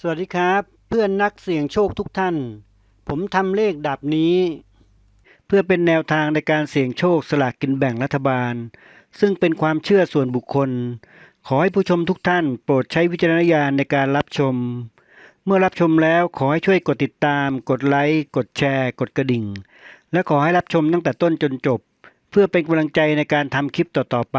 สวัสดีครับ เพื่อนนักเสี่ยงโชคทุกท่าน ผมทำเลขดับนี้ เพื่อเป็นแนวทางในการเสี่ยงโชคสลากกินแบ่งรัฐบาล ซึ่งเป็นความเชื่อส่วนบุคคล ขอให้ผู้ชมทุกท่าน โปรดใช้วิจารณญาณในการรับชม เมื่อรับชมแล้วขอให้ช่วยกดติดตาม กดไลค์กดแชร์ กดกระดิ่ง และขอให้รับชมตั้งแต่ต้นจนจบ เพื่อเป็นกำลังใจในการทำคลิปต่อๆไป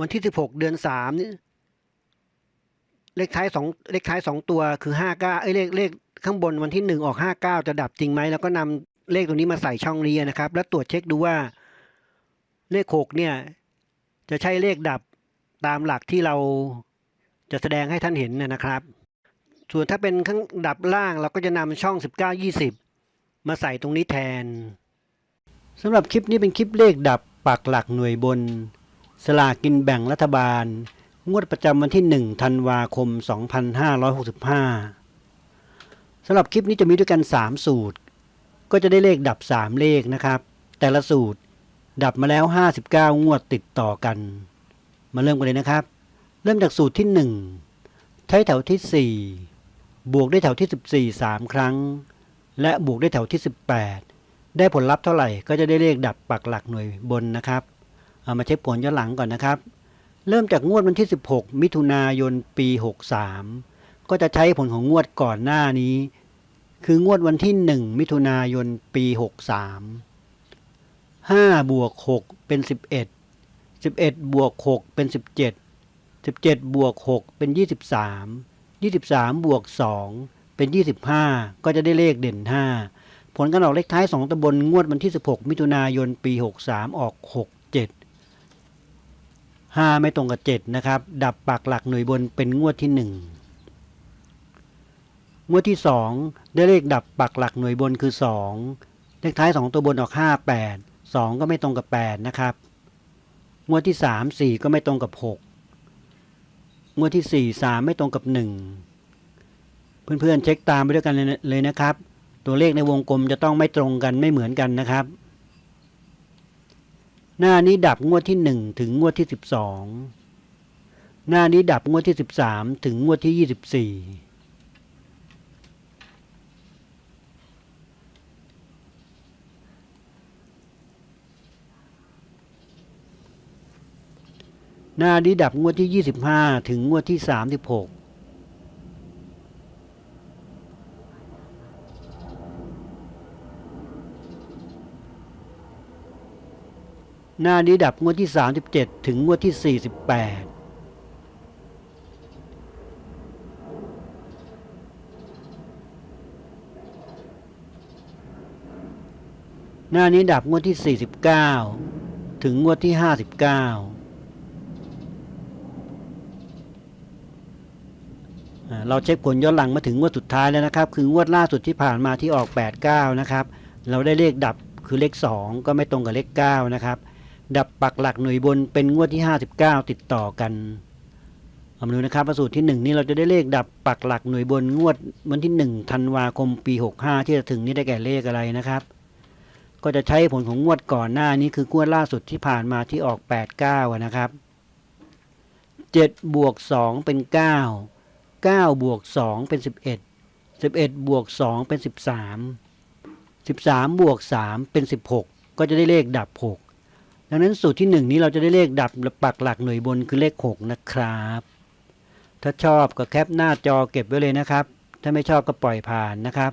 วันที่16เดือน3นี่เลขท้ายสองเลขท้ายสองตัวคือ59เอ้ยเลขเลขข้างบนวันที่1ออก59จะดับจริงไหมแล้วก็นำเลขตัวนี้มาใส่ช่องนี้นะครับ แล้วตรวจเช็คดูว่า เลข6เนี่ย จะใช่เลขดับตามหลักที่เราจะแสดงให้ท่านเห็นนะนะครับ ส่วนถ้าเป็นข้างดับล่างเราก็จะนำช่อง 19 20 มาใส่ตรงนี้แทนสำหรับคลิปนี้เป็นคลิปเลขดับปักหลักหน่วยบน สลากกินแบ่งรัฐบาล งวดประจำวันที่ 1 ธันวาคม 2565 สำหรับคลิปนี้จะมีด้วยกัน 3 สูตร ก็จะได้เลขดับ 3 เลขนะครับ แต่ละสูตรดับมาแล้ว 59 งวดติดต่อกัน มาเริ่มกันเลยนะครับ เริ่มจากสูตรที่ 1 ใช้แถวที่ 4 บวกด้วยแถวที่ 14 3 ครั้ง และบวกด้วยแถวที่ 18 ได้ผลลัพธ์เท่าไหร่ก็จะได้เลขดับปักหลักหน่วยบนนะครับ เอามาเช็คผลย้อนหลังก่อนนะครับ เริ่มจากงวดวันที่ 16 มิถุนายนปี 63 ก็จะใช้ผลของงวดก่อนหน้านี้ คืองวดวันที่ 1 มิถุนายนปี 63 5 บวก 6 เป็น 11 11 บวก 6 เป็น 17 17 บวก 6 เป็น 23 23 บวก 2 เป็น 25 ก็จะได้เลขเด่น 5 ผลการออกเลขท้าย 2ตำบลงวดวันที่ 16 มิถุนายน ปี 63 ออก 6 7 5 ไม่ตรงกับ 7 นะครับ ดับปักหลักหน่วยบนเป็นงวดที่ 1 งวดที่ 2 ได้เลขดับปักหลักหน่วยบนคือ 2 เลขท้าย 2 ตัวบนออก 5 8 2 ก็ไม่ตรงกับ 8 นะครับ งวดที่ 3 4 ก็ไม่ตรงกับ 6 งวดที่ 4 3 ไม่ตรงกับ 1 เพื่อนๆเช็คตามไปด้วยกันเลยนะครับ ตัวเลขในวงกลมจะต้องไม่ตรงกันไม่เหมือนกันนะครับ หน้านี้ดับงวดที่1ถึงงวดที่12หน้านี้ดับงวดที่13ถึงงวดที่24หน้านี้ดับงวดที่25ถึงงวดที่36ห หน้านี้ดับงวดที่ 37 ถึงงวดที่ 48หน้านี้ดับงวดที่ 49 ถึงงวดที่ 59อ่าเราเช็คผลย้อนหลังมาถึงงวดสุดท้ายแล้วนะครับ คืองวดล่าสุดที่ผ่านมาที่ออก 89 นะครับ เราได้เลขดับคือเลข 2 ก็ไม่ตรงกับเลข 9 นะครับ ดับปักหลักหน่วยบนเป็นงวดที่ 59 ติดต่อกันเอามาดูนะครับว่าสูตรที่หนึ่งนี่เราจะได้เลขดับปักหลักหน่วยบนงวดวันที่หนึ่งธันวาคมปีหกห้าที่จะถึงนี้ได้แก่เลขอะไรนะครับ ก็จะใช้ผลของงวดก่อนหน้านี้คืองวดล่าสุดที่ผ่านมาที่ออกแปดเก้านะครับเจ็ดบวกสองเป็นเก้าเก้าบวกสองเป็นสิบเอ็ดสิบเอ็ดบวกสองเป็นสิบสามสิบสามบวกสามเป็นสิบหกก็จะได้เลขดับหก ดังนั้นสูตรที่หนึ่งนี้เราจะได้เลขดับปักหลักหน่วยบนคือเลขหกนะครับ ถ้าชอบก็แคปหน้าจอเก็บไว้เลยนะครับ ถ้าไม่ชอบก็ปล่อยผ่านนะครับ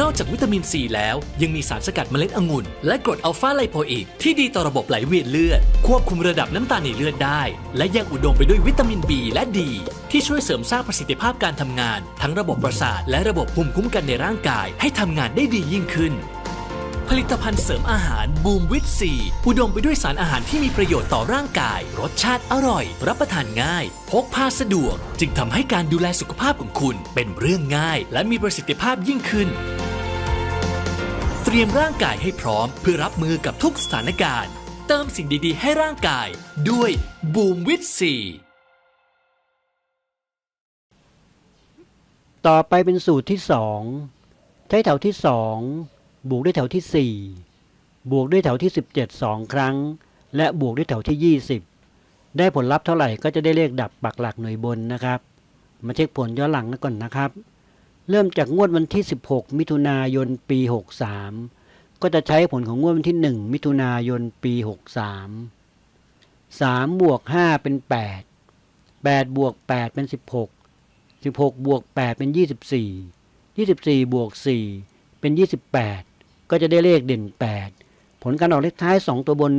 นอกจากวิตามินซีแล้ว ยังมีสารสกัดเมล็ดองุ่น และกรดอัลฟาไลโพอีก ที่ดีต่อระบบไหลเวียนเลือด ควบคุมระดับน้ำตาลในเลือดได้ และยังอุดมไปด้วยวิตามิน B และ D ที่ช่วยเสริมสร้างประสิทธิภาพการทำงาน ทั้งระบบประสาทและระบบภูมิคุ้มกันในร่างกาย ให้ทำงานได้ดียิ่งขึ้น ผลิตภัณฑ์เสริมอาหารบูมวิตซีอุดมไปด้วยสารอาหารที่มีประโยชน์ต่อร่างกาย รสชาติอร่อย รับประทานง่าย พกพาสะดวก จึงทำให้การดูแลสุขภาพของคุณเป็นเรื่องง่าย และมีประสิทธิภาพยิ่งขึ้น เตรียมร่างกายให้พร้อม เพื่อรับมือกับทุกสถานการณ์ เติมสิ่งดีๆ ให้ร่างกาย ด้วยบูมวิตซีต่อไปเป็นสูตรที่สองใช้แถวที่สอง บวกด้วยแถวที่สี่บวกด้วยแถวที่สิบเจ็ดสองครั้ง และบวกด้วยแถวที่ยี่สิบได้ผลลัพธ์เท่าไหร่ก็จะได้เลขดับปักหลักหน่วยบนนะครับ มาเช็คผลย้อนหลังกันก่อนนะครับ เริ่มจากงวดวันที่ 16 มิถุนายนปี 63 ก็จะใช้ผลของงวดวันที่ 1 มิถุนายนปี 63 3 บวก 5 เป็น 8 8 บวก 8 เป็น 16 16 บวก 8 เป็น 24 24 บวก 4 เป็น 28 ก็จะได้เลขเด่น 8 ผลการออกเลขท้าย 2 ตัวบน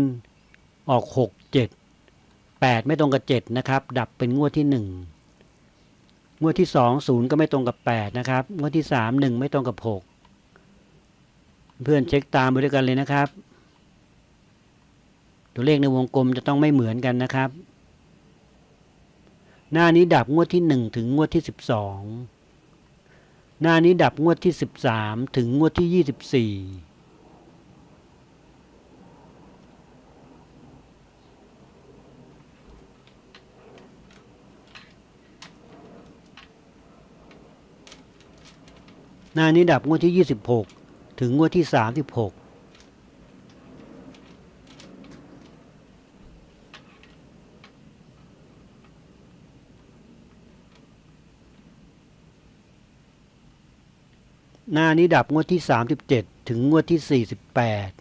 ออก 6 7 8 ไม่ตรงกับ 7 นะครับ ดับเป็นงวดที่ 1 งวดที่ 2 0 ก็ไม่ตรงกับ 8 นะครับ งวดที่ 3 1 ไม่ตรงกับ 6 เพื่อนเช็คตามไปด้วยกันเลยนะครับ ตัวเลขในวงกลมจะต้องไม่เหมือนกันนะครับ หน้านี้ดับงวดที่ 1 ถึงงวดที่ 12 หน้านี้ดับงวดที่ 13 ถึงงวดที่ 24หน้านี้ดับงวดที่ 26 ถึงงวดที่ 36 หน้านี้ดับงวดที่ 37 ถึงงวดที่ 48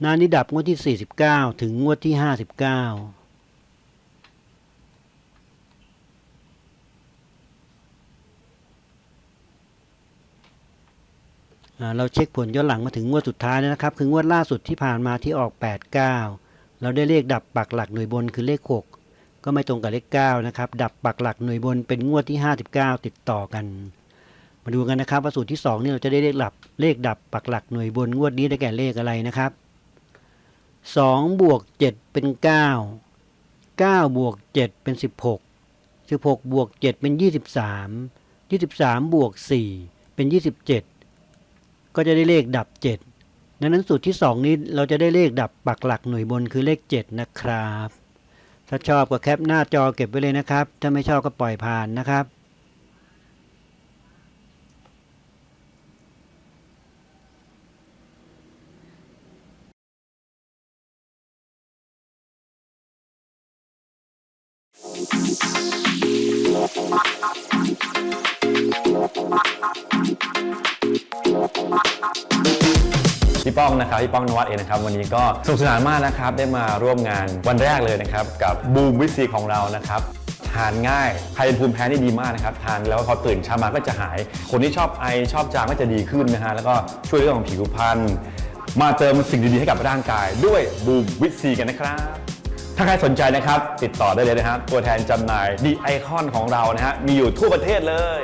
หน้านิดับงวดที่ 49 ถึงงวดที่ 59 เราเช็คผลย้อนหลังมาถึงงวดสุดท้ายนะครับ คืองวดล่าสุดที่ผ่านมาที่ออก 8 9 เราได้เลขดับปักหลักหน่วยบนคือเลข 6 ก็ไม่ตรงกับเลข 9 นะครับ ดับปักหลักหน่วยบนเป็นงวดที่ 59 ติดต่อกัน มาดูกันนะครับว่าสูตรที่ 2 นี่เราจะได้เลขดับเลขดับปักหลักหน่วยบนงวดนี้ได้แก่เลขอะไรนะครับ2บวก7เป็น 9 9บวก7เป็น 16 16บวก7เป็น 23 23บวก4เป็น 27 ก็จะได้เลขดับ 7 ดังนั้นสูตรที่ 2 นี้เราจะได้เลขดับปักหลักหน่วยบนคือเลข 7 นะครับ ถ้าชอบก็แคปหน้าจอเก็บไว้เลยนะครับ ถ้าไม่ชอบก็ปล่อยผ่านนะครับ พี่ป้องนะครับพี่ป้องนวัดเองนะครับวันนี้ก็สนุกสนานมากนะครับได้มาร่วมงานวันแรกเลยนะครับกับบูมวิซีของเรานะครับทานง่ายใครเป็นภูมิแพ้นี่ดีมากนะครับทานแล้วพอตื่นเช้ามาก็จะหาย คนที่ชอบไอชอบจามก็จะดีขึ้นนะฮะแล้วก็ช่วยเรื่องของผิวพรรณมาเติมสิ่งดีๆให้กับร่างกายด้วยบูมวิซีกันนะครับถ้าใครสนใจนะครับ ติดต่อได้เลยนะครับตัวแทนจำหน่ายดีไอคอนของเรานะฮะมีอยู่ทั่วประเทศเลย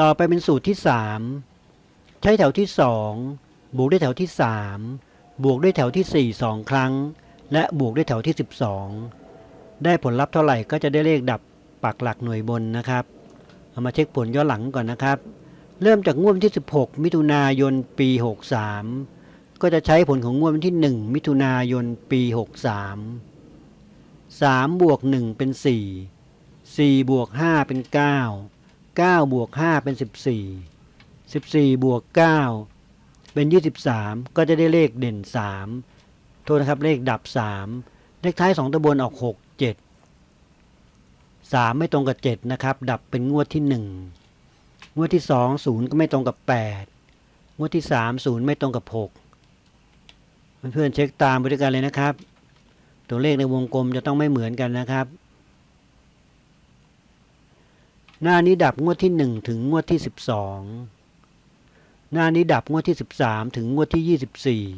ต่อไปเป็นสูตรที่ 3 ใช้แถวที่ 2 บวกด้วยแถวที่ 3 บวกด้วยแถวที่ 4 2 ครั้ง และบวกด้วยแถวที่ 12 ได้ผลลัพธ์เท่าไหร่ก็จะได้เลขดับปักหลักหน่วยบนนะครับเอามาเช็คผลย้อนหลังก่อนนะครับ เริ่มจากงวดที่ 16 มิถุนายนปี 63 ก็จะใช้ผลของงวดวันที่ 1 มิถุนายนปี 63 3 บวก 1 เป็น 4 4 บวก 5 เป็น 9 9บวก5เป็น 14 14บวก9เป็น 23 ก็จะได้เลขเด่น 3 โทษนะครับเลขดับ 3 เลขท้าย 2ตัวบนออก 6 7 3 ไม่ตรงกับ 7 นะครับ ดับเป็นงวดที่ 1 งวดที่ 2 0 ก็ไม่ตรงกับ 8 งวดที่ 3 0 ไม่ตรงกับ 6 เพื่อนๆเช็คตามไปด้วยกันเลยนะครับ ตัวเลขในวงกลมจะต้องไม่เหมือนกันนะครับ หน้านี้ดับงวดที่ 1 ถึงงวดที่ 12 หน้านี้ดับงวดที่ 13 ถึงงวดที่ 24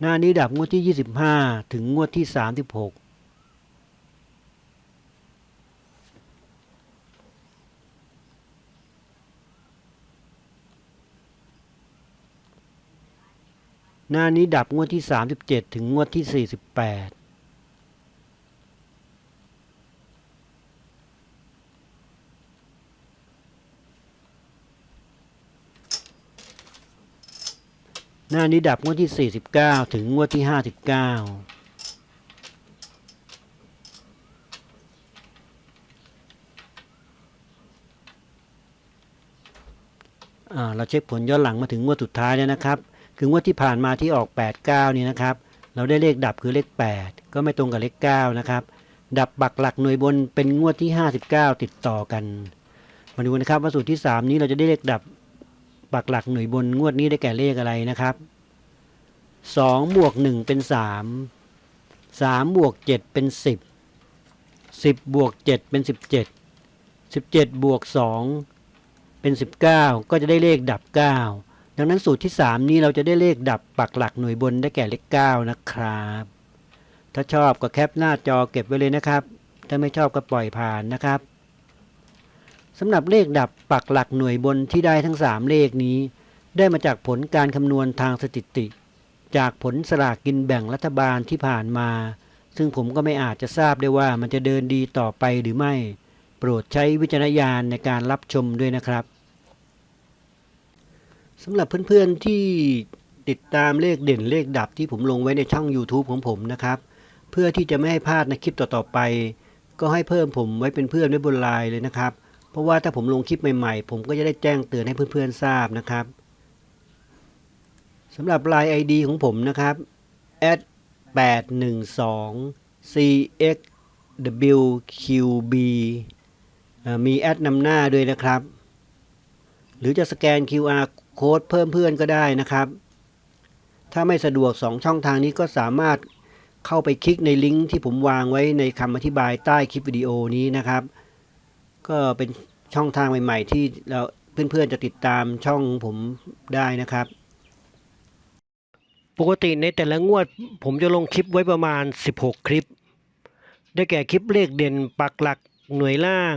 หน้านี้ดับงวดที่ 25 ถึงงวดที่ 36 หน้านี้ดับงวดที่ 37 ถึงงวดที่ 48หน้านี้ดับงวดที่ 49 ถึงงวดที่ 59อ่าเราเช็คผลย้อนหลังมาถึงงวดสุดท้ายแล้วนะครับ คืองวดที่ผ่านมาที่ออก 8 9นี่นะครับ เราได้เลขดับคือเลข 8 ก็ไม่ตรงกับเลข9นะครับดับบักหลักหน่วยบนเป็นงวดที่ 59 ติดต่อกันมาดูนะครับว่าสูตรที่ 3 นี้เราจะได้เลขดับบักหลักหน่วยบนงวดนี้ได้แก่เลขอะไรนะครับ2บวก1เป็น 3 3บวก7เป็น 10 10บวก7เป็น 17 17บวก2เป็น 19 ก็จะได้เลขดับ 9 ดังนั้นสูตรที่ 3 นี้เราจะได้เลขดับปักหลักหน่วยบนได้แก่เลข9นะครับ ถ้าชอบก็แคปหน้าจอเก็บไว้เลยนะครับ ถ้าไม่ชอบก็ปล่อยผ่านนะครับสำหรับเลขดับปักหลักหน่วยบนที่ได้ทั้ง 3 เลขนี้ ได้มาจากผลการคำนวณทางสถิติ จากผลสลากกินแบ่งรัฐบาลที่ผ่านมา ซึ่งผมก็ไม่อาจจะทราบได้ว่ามันจะเดินดีต่อไปหรือไม่ โปรดใช้วิจารณญาณในการรับชมด้วยนะครับ สำหรับเพื่อนๆที่ติดตามเลขเด่นเลขดับที่ผมลงไว้ในช่อง YouTube ของผมนะครับ เพื่อที่จะไม่ให้พลาดในคลิปต่อๆไป ก็ให้เพิ่มผมไว้เป็นเพื่อนไว้บนไลน์เลยนะครับ เพราะว่าถ้าผมลงคลิปใหม่ๆ ผมก็จะได้แจ้งเตือนให้เพื่อนๆทราบนะครับสำหรับไลน์ ID ของผมนะครับ 812 cxwqb มีแอดนำหน้าด้วยนะครับ หรือจะสแกน QR โค้ดเพิ่มเพื่อนก็ได้นะครับ ถ้าไม่สะดวก 2 ช่องทางนี้ก็สามารถเข้าไปคลิกในลิงก์ที่ผมวางไว้ในคำอธิบายใต้คลิปวิดีโอนี้นะครับ ก็เป็นช่องทางใหม่ ๆ ที่เราเพื่อนๆจะติดตามช่องผมได้นะครับ ปกติในแต่ละงวด ผมจะลงคลิปไว้ประมาณ 16 คลิป ได้แก่คลิปเลขเด่นปักหลักหน่วยล่าง